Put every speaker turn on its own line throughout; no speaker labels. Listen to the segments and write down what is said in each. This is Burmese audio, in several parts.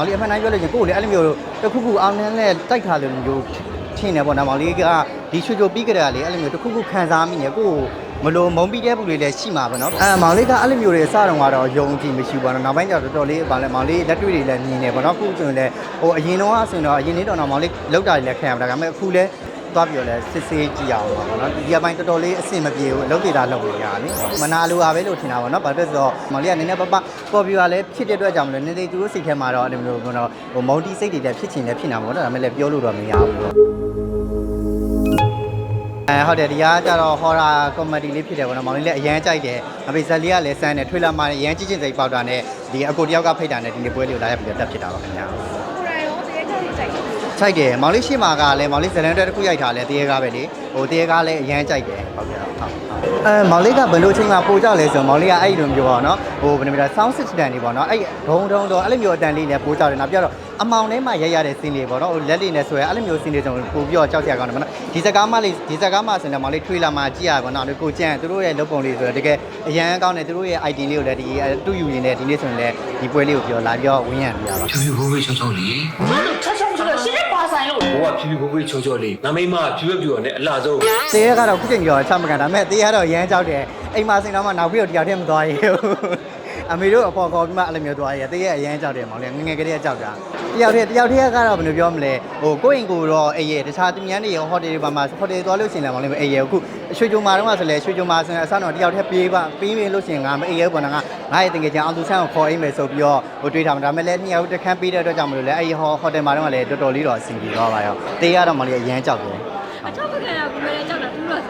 င်လေးအမှန်တိုင်းပြောလို့ချင်းကိုယ်လည်းအဲ့လိုမျိုးတခုခုအောင်နှင်းနဲ့တိုက်ခါလိုမျိုးထင်တယ်ပေါ့နော်မောင်လေးကဒီချွချိုပြီးကြတာလေအဲ့လိုမျိုးတခုခုခံစားမိနေကိုယ်မလိုမုံပြီးတဲ့ပုတွေလည်းရှိမှာပေါ့နော်အဲမောင်လေးကအဲ့လိုမျိုးတွေအစတုန်းကတော့ယုံကြည်မရှိဘူးပေါ့နော်နောက်ပိုင်းကျတော့တော်တော်လေးပါလဲမောင်လေးလက်တွေ့တွေလည်းမြင်နေပေါ့နော်အခုဆိုရင်လည်းဟိုအရင်တော့အဆင်တော့အရင်နေ့တော့တော့မောင်လေးလောက်တာတွေလည်းခံရပါဒါပေမဲ့အခုလည်း သွားပြီးတော့လဲစစ်ဆေးကြည့်အောင်ပါပေါ့နော်ဒီအပိုင်းတော်တော်လေးအဆင်မပြေဘူးလုံးသေးတာလုံးနေရတယ်မနာလိုပါပဲလို့ထင်တာပေါ့နော်ဘာဖြစ်လို့ဆိုတော့မောင်လေးကနည်းနည်းပပပေါ်ပြူကလည်းဖြစ်တဲ့အတွက်ကြောင့်မလို့နည်းနည်းသူတို့စိတ်ထဲမှာတော့အဲ့လိုမျိုးပေါ့နော်ဟိုမောင်တီစိတ်တွေလည်းဖြစ်ချင်လည်းဖြစ်နေတာပေါ့နော်ဒါပေမဲ့လည်းပြောလို့တော့မရဘူးပေါ့အဲဟုတ်တယ်ဒီကကြတော့ horror comedy လေးဖြစ်တယ်ပေါ့နော်မောင်လေးလည်းအရန်ကြိုက်တယ်အဖေဇက်လေးကလည်းစမ်းတယ်ထွေလာမှလည်းအရန်ကြည့်ချင်စိတ်ပေါက်တာနဲ့ဒီအကိုတယောက်ကဖိတ်တာနဲ့ဒီနေ့ပွဲလေးကိုလာရပြီးတော့တက်ဖြစ်တာပါခင်ဗျာ
ကိုရိုင်ရောတရေကြောက်ကြို က်တယ်
ကြိုက်တယ်မောင်လေးရှိမာကလည်းမောင်လေးဇလန်တက်တစ်ခုရိုက်ထားလဲတရေကားပဲလေဟိုတရေကားလည်းအရန်ကြိုက်တယ်ဟုတ်ကဲ့ဟုတ်ဟုတ်အဲမောင်လေးကဘယ်လိုချိန်မှာပို့ကြလဲဆိုတော့မောင်လေးကအဲ့လိုမျိုးပေါ့နော်ဟိုဘယ်လိုမျိုးလဲ sound system တွေပေါ့နော်အဲ့ဒုံဒုံတော့အဲ့လိုမျိုးအတန်လေးလည်းပို့ကြတယ်နောက်ပြတော့အမောင်ထဲမှာရိုက်ရတဲ့ scene တွေပေါ့နော်ဟိုလက်လေးနဲ့ဆွဲအဲ့လိုမျိုး scene တွေဆိုပို့ပြီးတော့ကြောက်ကြရကောင်းတယ်ပေါ့နော်ဒီစကားမလေးဒီစကားမဆိုရင်လည်းမောင်လေးထွေးလာမှကြည့်ရပါပေါ့နော်ကိုကြံသူတို့ရဲ့လုပ်ပုံလေးဆိုတော့တကယ်အရန်ကောင်းတယ်သူတို့ရဲ့ item လေးကိုလည်းဒီတူယူရင်လည်းဒီနေ့ဆိုရင်လည်းဒီပွဲလေးကိုပြောလာပြီးတော့ဝင်းရံပြရပါ
ဖြူဖြူခိုးခိုးချုံချုံလေး
ချောချောဆိုတော့ရှင်းပါဆိုင်လို့
ဘိုးကဖြူဖြူခိုးခိုးချုံချုံလေးငမိမဖြူဖြူဖြူနဲ့အလှဆုံး
တေးရကတော့ခုချိန်ကျော်ချမကန်ဒါပေမဲ့တေးရတော့ရမ်းကြောက်တယ်အိမ်မှာစင်တော့မှနောက်ပြီးတော့တယောက်တည်းမသွားရဘူး အမေတို့အပေါ်ခေါ်ပြီးမှအဲ့လိုမျိုးသွားရတေးရအရမ်းကြောက်တယ်မောင်လေးငငယ်ကလေးကကြောက်တာတယောက်တည်းတယောက်တည်းကတော့ဘယ်လိုပြောမလဲဟိုကိုယ့်အိမ်ကိုတော့အေးရတခြားသူများတွေရောဟိုတယ်တွေပါမှာဟိုတယ်သွားလို့ရှိရင်လည်းမောင်လေးအေးရအခုရွှေကြုံမာတော့ဆိုလဲရွှေကြုံမာဆိုရင်အစတော့တယောက်တည်းပြေးပါပြေးပြီးလို့ရှိရင်ငါမအေးရဘူးပေါ့နော်ငါငါရဲ့တကယ်ချင်အောင်သူဆန်းကိုခေါ်အိမ်မယ်ဆိုပြီးတော့ဟိုတွေးထားမှာဒါပေမဲ့လည်းနှစ်ယောက်တစ်ခန်းပေးတဲ့အတွက်ကြောင့်မလို့လဲအဲ့ဒီဟိုဟိုတယ်မှာတော့လည်းတော်တော်လေးတော့အဆင်ပြေသွားပါရောတေးရတော့မောင်လေးအရမ်းကြောက်တယ်
အချောက်ကကန်ကကိုရိုင်ကြောက်တာသူ့တော့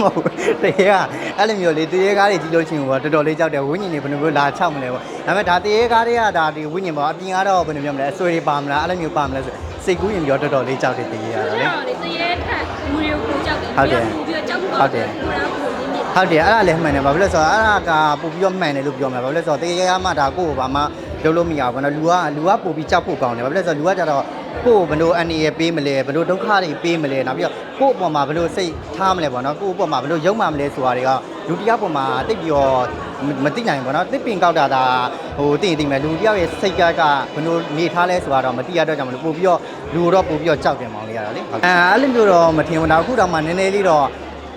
မဟုတ်ဘူးတရေကအဲ့လိုမျိုးလေတရေကားတွေကြီးလို့ချင်းဘောတော်တော်လေးကြောက်တယ်ဝိညာဉ်တွေဘယ်လိုမျိုးလာချောက်မလဲပေါ့ဒါပေမဲ့ဒါတရေကားတွေကဒါဒီဝိညာဉ်ပေါ့အပြင်ကတော့ဘယ်လိုပြောမလဲအဆွေတွေပါမလားအဲ့လိုမျိုးပါမလဲဆိုစိတ်ကူးရင်ပြောတော်တော်လေးကြောက်တယ်တရေကတော့လေ
တော့လေတရေထက်လူတွေကိုကြောက်တယ်
ဟုတ်တယ်
ပြီးတော့ကြောက်ဖို့
ဟုတ်တယ်
ကိုရာကိုရင်းနေ
ဟုတ်တယ်အဲ့ဒါလည်းမှန်တယ်ဘာဖြစ်လဲဆိုတော့အဲ့ဒါကပို့ပြီးတော့မှန်တယ်လို့ပြောမှာဘာဖြစ်လဲဆိုတော့တရေကားမှဒါကိုယ့်ကိုဘာမှလုပ်လို့မရဘူးပေါ့နော်လူကလူကပို့ပြီးကြောက်ဖို့ကောင်းတယ်ဘာဖြစ်လဲဆိုတော့လူကကြတော့ ကိုယ့်ကိုဘယ်လိုအန္တရာယ်ပေးမလဲဘယ်လိုဒုက္ခတွေပေးမလဲနောက်ပြီးတော့ကိုယ့်အပေါ်မှာဘယ်လိုစိတ်ထားမလဲပေါ့နော်ကိုယ့်အပေါ်မှာဘယ်လိုယုံမှမလဲဆိုတာတွေကလူတစ်ယောက်ပေါ်မှာတိတ်ပြီးတော့မသိနိုင်ဘူးပေါ့နော်တစ်ပင်ကောက်တာဒါဟိုသိရင်သိမယ်လူတယောက်ရဲ့စိတ်ကကဘယ်လိုနေထားလဲဆိုတာတော့မသိရတော့ကြောင့်မလို့ပို့ပြီးတော့လူတော့ပို့ပြီးတော့ကြောက်တယ်မောင်လေးရတာလေအဲအဲ့လိုမျိုးတော့မထင်ဘူးတော့အခုတော့မှနည်းနည်းလေးတော့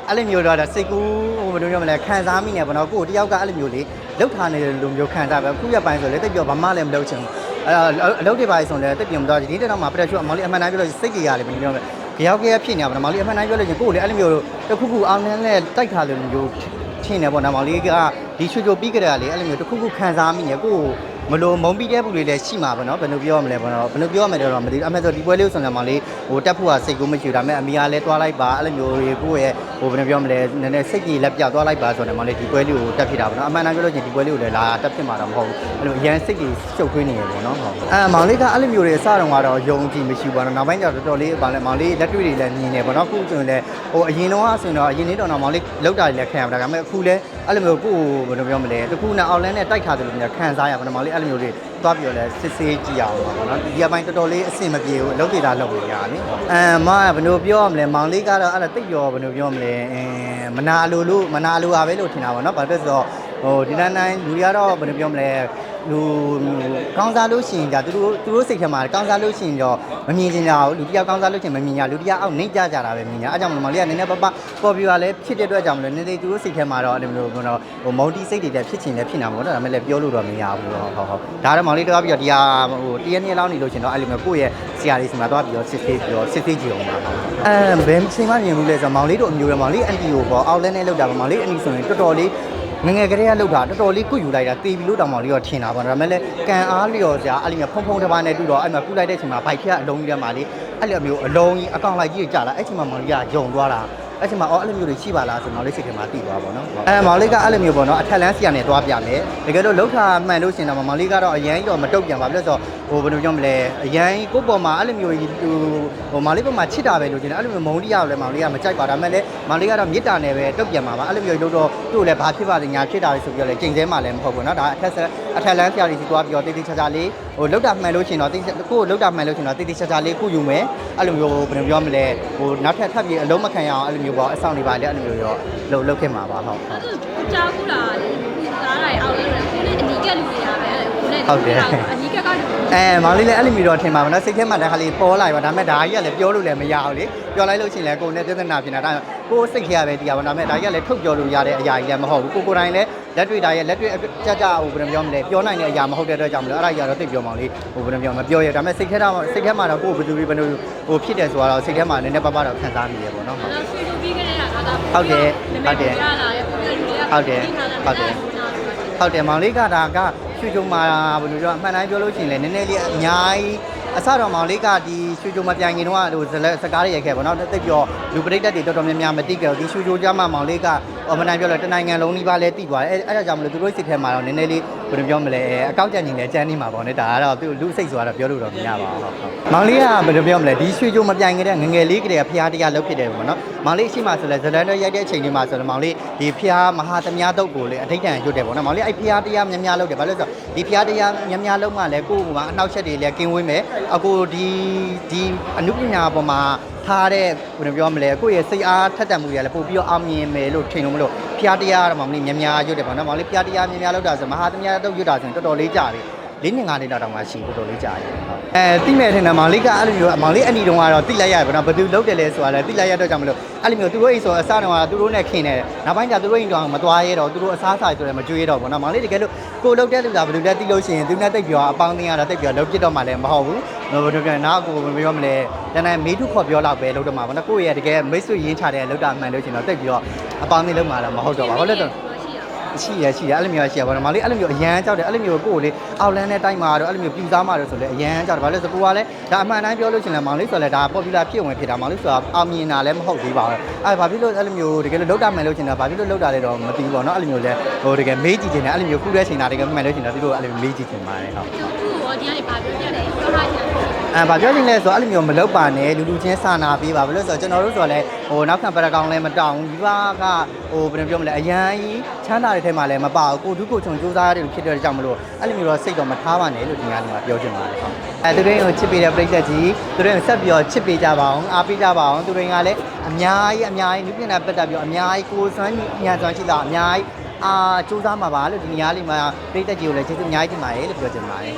အဲ့လိုမျိုးတော့ဒါစိတ်ကူးဟိုဘယ်လိုပြောမလဲခံစားမိနေပေါ့နော်ကိုယ်တယောက်ကအဲ့လိုမျိုးလေးလောက်ထားနေတဲ့လူမျိုးခံစားပဲအခုရပိုင်းဆိုလေတိတ်ပြောဘာမှလည်းမလုပ်ချင်ဘူး အဲ့အလုပ်တွေပါဆိုလည်းတိတ်ပြောမတော့ဒီတက်တော့မှပရက်ချူအမောင်လေးအမှန်တိုင်းပြောလို့စိတ်ကြီးရတယ်ဘယ်လိုပြောမလဲကြောက်ကြရဖြစ်နေတာပေါ့နော်မောင်လေးအမှန်တိုင်းပြောလို့ချင်းကိုယ်လေအဲ့လိုမျိုးတစ်ခုခုအောင်နှန်းနဲ့တိုက်ထားလို့မျိုးထင်တယ်ပေါ့နော်မောင်လေးကဒီချွချိုပြီးကြတယ်လေအဲ့လိုမျိုးတစ်ခုခုခံစားမိနေကိုယ် မလို့မုံပြီးတဲ့ဘူးလေးလည်းရှိမှာပေါ့နော်ဘယ်လိုပြောမလဲပေါ့နော်ဘယ်လိုပြောမလဲတော့မသိဘူးအမေဆိုဒီပွဲလေးကိုဆိုရင်မောင်လေးဟိုတက်ဖို့ကစိတ်ကူးမရှိဘူးဒါပေမဲ့အမီကလည်းတွားလိုက်ပါအဲ့လိုမျိုးကိုယ့်ရဲ့ဟိုဘယ်လိုပြောမလဲနည်းနည်းစိတ်ကြီးလက်ပြတွားလိုက်ပါဆိုတော့မောင်လေးဒီပွဲလေးကိုတက်ဖြစ်တာပေါ့နော်အမှန်တမ်းပြောလို့ချင်းဒီပွဲလေးကိုလည်းလာတက်ဖြစ်မှာတော့မဟုတ်ဘူးအဲ့လိုရန်စိတ်ကြီးရှုပ်ထွေးနေရပေါ့နော်ဟုတ်အဲမောင်လေးကအဲ့လိုမျိုးတွေအစတုန်းကတော့ယုံကြည်မရှိဘူးပေါ့နော်နောက်ပိုင်းကျတော့တော်တော်လေးဗာလဲမောင်လေးလက်တွေ့တွေလည်းမြင်နေပေါ့နော်အခုဆိုရင်လည်းဟိုအရင်တော့ဆိုရင်တော့အရင်နေ့တော့မောင်လေးလောက်တာတွေလည်းခံရမှာဒါပေမဲ့အခုလည်းအဲ့လိုမျိုးကိုယ်ဘယ်လိုပြောမလဲတခုနဲ့အောက်လန်းနဲ့တိုက်ခါတယ်လို့မျိုးခံစားရပါတော့မောင်လေးအဲ့လိုမျိုးတွေသွားပြီးတော့လဲစစ်ဆေးကြည့်အောင်ပါပေါ့နော်ဒီအပိုင်းတော်တော်လေးအဆင်မပြေဘူးအလုပ်တွေဒါလုပ်နေရတယ်လေအဲမဘယ်လိုပြောရမလဲမောင်လေးကတော့အဲ့ဒါတိတ်ပြောဘယ်လိုပြောမလဲအင်းမနာလိုလို့မနာလိုပါပဲလို့ထင်တာပေါ့နော်ဘာဖြစ်လို့ဆိုတော့ဟိုဒီတိုင်းတိုင်းလူတွေကတော့ဘယ်လိုပြောမလဲ လူကောင်းစားလို့ရှိရင်じゃသူတို့သူတို့စိတ်ထဲမှာကောင်းစားလို့ရှိရင်တော့မမြင်ချင်ကြဘူးလူတစ်ယောက်ကောင်းစားလို့ရှိရင်မမြင်ကြလူတစ်ယောက်အောက်နှိမ့်ကြကြတာပဲမြင်ကြအဲကြောင့်မလို့မောင်လေးကနည်းနည်းပပပေါ်ပြူကလည်းဖြစ်တဲ့အတွက်ကြောင့်မလို့နည်းနည်းသူတို့စိတ်ထဲမှာတော့အဲ့လိုမျိုးကတော့ဟိုမော်တီစိတ်တွေလည်းဖြစ်ချင်လည်းဖြစ်နေတာပေါ့နော်ဒါပေမဲ့လည်းပြောလို့တော့မရဘူးတော့ဟုတ်ဟုတ်ဒါတော့မောင်လေးတော့ပြီးတော့ဒီဟာဟိုတရက်နေ့လောက်နေလို့ရှိရင်တော့အဲ့လိုမျိုးကိုယ့်ရဲ့ဆရာလေးစီမှာတော့ပြီးတော့စစ်ဆေးပြီးတော့စစ်ဆေးကြည့်အောင်ပါအဲဘယ်ချိန်မှမြင်ဘူးလဲဆိုတော့မောင်လေးတို့အမျိုးပဲမောင်လေးအန်တီကိုပေါ့အောက်လဲနဲ့လောက်တာပေါ့မောင်လေးအန်တီဆိုရင်တော်တော်လေး ငငယ်ကလေးကလောက်တာတော်တော်လေးကုယူလိုက်တာတေးပြီးလို့တောင်မောင်လေးတော့ထင်တာပေါ့ဒါပေမဲ့လည်းကန်အားလျော်စရာအဲ့လိုမျိုးဖုံဖုံတစ်ပါးနဲ့တူတော့အဲ့မှာကုလိုက်တဲ့အချိန်မှာဘိုက်ထက်အလုံးကြီးထဲမှာလေအဲ့လိုမျိုးအလုံးကြီးအကောင်လိုက်ကြီးကြာလာအဲ့ချိန်မှာမောင်လေးကယုံသွားတာ အဲ့ချိန်မှာအော်အဲ့လိုမျိုးတွေရှိပါလားဆိုတော့မောင်လေးစိတ်ထဲမှာတည်သွားပါတော့။အဲမောင်လေးကအဲ့လိုမျိုးပေါ့နော်အထက်လန်းစီကနေသွားပြမယ်။တကယ်လို့လောက်ထားမှန်လို့ရှင်တော့မောင်လေးကတော့အရန်ကြီးတော့မတုတ်ပြန်ပါဘူးလို့ဆိုဟိုဘယ်လိုပြောမလဲအရန်ကိုပေါ်မှာအဲ့လိုမျိုးဟိုမောင်လေးပေါ်မှာချစ်တာပဲလို့ရှင်တယ်အဲ့လိုမျိုးမုံတိရကိုလည်းမောင်လေးကမကြိုက်ပါဒါပေမဲ့လည်းမောင်လေးကတော့မေတ္တာနဲ့ပဲတုတ်ပြန်ပါပါအဲ့လိုမျိုးလို့တော့သူ့ကိုလည်းဘာဖြစ်ပါလဲညာဖြစ်တာလေဆိုပြီးတော့လည်းကြိမ်စဲမှလည်းမဟုတ်ဘူးနော်ဒါအထက်အထက်လန်းစီကနေစီသွားပြီးတော့တိတ်တိတ်ချာချာလေးဟိုလောက်တာမှန်လို့ရှင်တော့တိတ်ကိုလောက်တာမှန်လို့ရှင်တော့တိတ်တိတ်ချာချာလေးခုယူမယ်အဲ့လိုမျိုးဘယ်လိုပြောမလဲဟိုနောက်ထပ်ထပ်ပြီးအလုံးမခံရအောင်အဲ့လိုမျိုးပေါ့အဆောင်တွေပါလေအဲ့လိုမျိုးရောလှုပ်လှုပ်ခဲ့မှာပါဟုတ်ဟုတ်
အဲ့ဒါကြောက်ဘူးလားလေစားတာရအောင်လေကိုနဲ့အနီးကလူတွေကပဲအဲ့ကိုနဲ့
ဟုတ်တယ်
အနီးကက်ကတူ
အဲမောင်လေးလည်းအဲ့လိုမျိုးတော့ထင်ပါမနော်စိတ်ထဲမှာတခါလေးပေါ်လာပါဒါပေမဲ့ဒါကြီးကလည်းပြောလို့လည်းမရဘူးလေပြောလိုက်လို့ရှိရင်လည်းကိုယ်နဲ့ပြဿနာဖြစ်နေတာဒါကိုယ်စိတ်ထဲရပဲတရားပါဒါပေမဲ့ဒါကြီးကလည်းထုတ်ပြောလို့ရတဲ့အရာကြီးလည်းမဟုတ်ဘူးကိုကိုယ်တိုင်လည်းလက်တွေ့ဒါရဲ့လက်တွေ့ကြကြဟိုဘယ်လိုပြောမလဲပြောနိုင်တဲ့အရာမဟုတ်တဲ့အတွက်ကြောင့်မလို့အဲ့ဒါကြီးကတော့သိပြောမောင်လေးဟိုဘယ်လိုပြောမပြောရဒါပေမဲ့စိတ်ထဲတော့စိတ်ထဲမှာတော့ကိုယ်ဘယ်သူဘယ်လိုဟိုဖြစ်တယ်ဆိုတော့စိတ်ထဲမှာနည်းနည်းပါးပါးတော့ခံစားမိရပေါ့နော်
အဲ့တော့ ဆွေးနွေးပြီးခဲ့တဲ့အခါက
ဟုတ်တယ်ဟုတ်တယ်
ရလာရဲ့ပုံစံတွေက
ဟုတ်တယ်ဟုတ်တယ်ဟုတ်တယ်မောင်လေးကဒါကရွှေကြုံမှာဘယ်လိုပြောအမှန်တိုင်းပြောလို့ရှိရင်လည်းနည်းနည်းလေးအများကြီးအစတော့မောင်လေးကဒီရွှေကြုံမပြိုင်ခင်တော့ဟိုဇလက်စကားတွေရိုက်ခဲ့ပါတော့တိတ်ပြောလူပရိသတ်တွေတော်တော်များများမသိကြဘူးဒီရွှေကြုံကြမှာမောင်လေးကအမှန်တိုင်းပြောလို့တနိုင်ငံလုံးကြီးပါလဲတိသွားတယ်အဲအဲ့ဒါကြောင့်မလို့သူတို့စိတ်ထဲမှာတော့နည်းနည်းလေးဘယ်လိုပြောမလဲအကောက်ကြံနေလဲကြမ်းနေမှာပေါ့နော်ဒါကတော့သူလူစိတ်ဆိုတာတော့ပြောလို့တော့မရပါဘူးဟုတ်ဟုတ်မောင်လေးကဘယ်လိုပြောမလဲဒီရွှေကြုံမပြိုင်ခင်တဲ့ငငယ်လေးကတည်းကဖျားတရားလုပ်ဖြစ်တယ်ပေါ့နော်မောင်လေးရှိမှဆိုလဲဇလန်တော့ရိုက်တဲ့အချိန်လေးမှာဆိုတော့မောင်လေးဒီဖျားမဟာသမ ्या တုတ်ကိုလေအထိတ်တန်ရွတ်တယ်ပေါ့နော်မောင်လေးအဲ့ဖျားတရားများများလုပ်တယ်ဘာလို့လဲဆိုတော့ဒီဖျားတရားများများလုပ်မှလည်းကိုယ့်ကအနောက်ချက်တွေလည်းကင်းဝေးမယ်အကိုဒီဒီအနုပညာပေါ်မှာ ထားတဲ့ဘယ်လိုပြောမလဲကိုယ့်ရဲ့စိတ်အားထက်သန်မှုတွေလည်းပို့ပြီးတော့အောင်မြင်မယ်လို့ထင်လို့မလို့ဖျားတရားကတော့မောင်လေးများများရွတ်တယ်ပေါ့နော်မောင်လေးဖျားတရားများများလုပ်တာဆိုမဟာသမ ्या တုတ်ရွတ်တာဆိုရင်တော်တော်လေးကြာပြီ လေးနှစ်ငါးနှစ်တော့တောင်မှရှိတော်တော်လေးကြာပြီအဲတိမဲ့ထင်တယ်မောင်လေးကအဲ့လိုမျိုးမောင်လေးအနီတုံးကတော့တိလိုက်ရတယ်ပေါ့နော်ဘယ်သူလုပ်တယ်လဲဆိုတာလည်းတိလိုက်ရတော့ကြောင့်မလို့အဲ့လိုမျိုးသူတို့အိမ်ဆိုအစားတော့သူတို့နဲ့ခင်တယ်နောက်ပိုင်းကျသူတို့အိမ်တော့မသွားရဲတော့သူတို့အစားစားဆိုလည်းမကြွေးတော့ပေါ့နော်မောင်လေးတကယ်လို့ကိုလုပ်တဲ့လူကဘယ်လိုလဲတိလို့ရှိရင်သူနဲ့တိတ်ပြောအပေါင်းအသင်းကတော့တိတ်ပြောလုပ်ပြစ်တော့မှလည်းမဟုတ်ဘူးဘယ်လိုပြောနောက်ကိုဘယ်လိုပြောမလဲတန်းတန်းမေးထုခေါ်ပြောတော့ပဲလုပ်တော့မှာပေါ့နော်ကိုယ့်ရဲ့တကယ်မိတ်ဆွေရင်းချတဲ့လောက်တာမှန်လို့ရှိရင်တော့တိတ်ပြီးတော့အပေါင်းအသင်းလုပ်မှာတော့မဟုတ်တော့ပါဘူးဟုတ်လဲတော့ ရှိရရှိရအဲ့လိုမျိုးရှိရပါတော့မလေးအဲ့လိုမျိုးအရန်ကြောက်တယ်အဲ့လိုမျိုးကိုယ်လေအောက်လန်းနဲ့တိုက်မှာတော့အဲ့လိုမျိုးပြူစားမှာတော့ဆိုလေအရန်ကြောက်တယ်ဘာလို့လဲဆိုကိုကလည်းဒါအမှန်တိုင်းပြောလို့ရှိရင်လည်းမောင်လေးဆိုလည်းဒါ popular ဖြစ်ဝင်ဖြစ်တာမောင်လေးဆိုတာအောင်မြင်တာလည်းမဟုတ်သေးပါဘူးအဲ့ဘာဖြစ်လို့အဲ့လိုမျိုးတကယ်လို့လောက်တာမှန်လို့ရှိရင်တော့ဘာဖြစ်လို့လောက်တာလဲတော့မသိဘူးပေါ့နော်အဲ့လိုမျိုးလဲဟိုတကယ်မေးကြည့်နေတယ်အဲ့လိုမျိုးခုတဲ့ချိန်တာတကယ်မှန်လို့ရှိရင်တော့သူတို့အဲ့လိုမေးကြည့်နေပါတယ်ဟုတ်
သူ့ကိုဒီကနေပါပြောပြတယ်ပြောလိုက်တယ်
အဲဗာပြောချင်လဲဆိုတော့အဲ့လိုမျိုးမလုပ်ပါနဲ့လူလူချင်းစာနာပေးပါဘယ်လို့လဲဆိုတော့ကျွန်တော်တို့ဆိုတော့လဲဟိုနောက်ခံပရကောင်လည်းမတောင်းဘူးဒီဘာကဟိုဘယ်လိုပြောမလဲအရန်ကြီးချမ်းသာတဲ့ထဲမှာလည်းမပါဘူးကိုဒုကိုချုံစူးစမ်းရတယ်ဖြစ်တဲ့ကြောင့်မလို့အဲ့လိုမျိုးတော့စိတ်တော့မထားပါနဲ့လို့ဒီညနေမှာပြောချင်ပါတယ်ဟုတ်အဲသူတို့ကိုချစ်ပေးတဲ့ပြိတ္တကြီးသူတို့ကိုဆက်ပြီးတော့ချစ်ပေးကြပါအောင်အားပေးကြပါအောင်သူတို့ကလည်းအများကြီးအများကြီးလူပြနေတာပတ်သက်ပြီးတော့အများကြီးကိုယ်စွမ်းညံစွမ်းရှိတာအများကြီးအာစူးစမ်းမှာပါလို့ဒီညလေးမှာပြိတ္တကြီးကိုလည်းကျေးဇူးအများကြီးတင်ပါတယ်လို့ပြောချင်ပါတယ်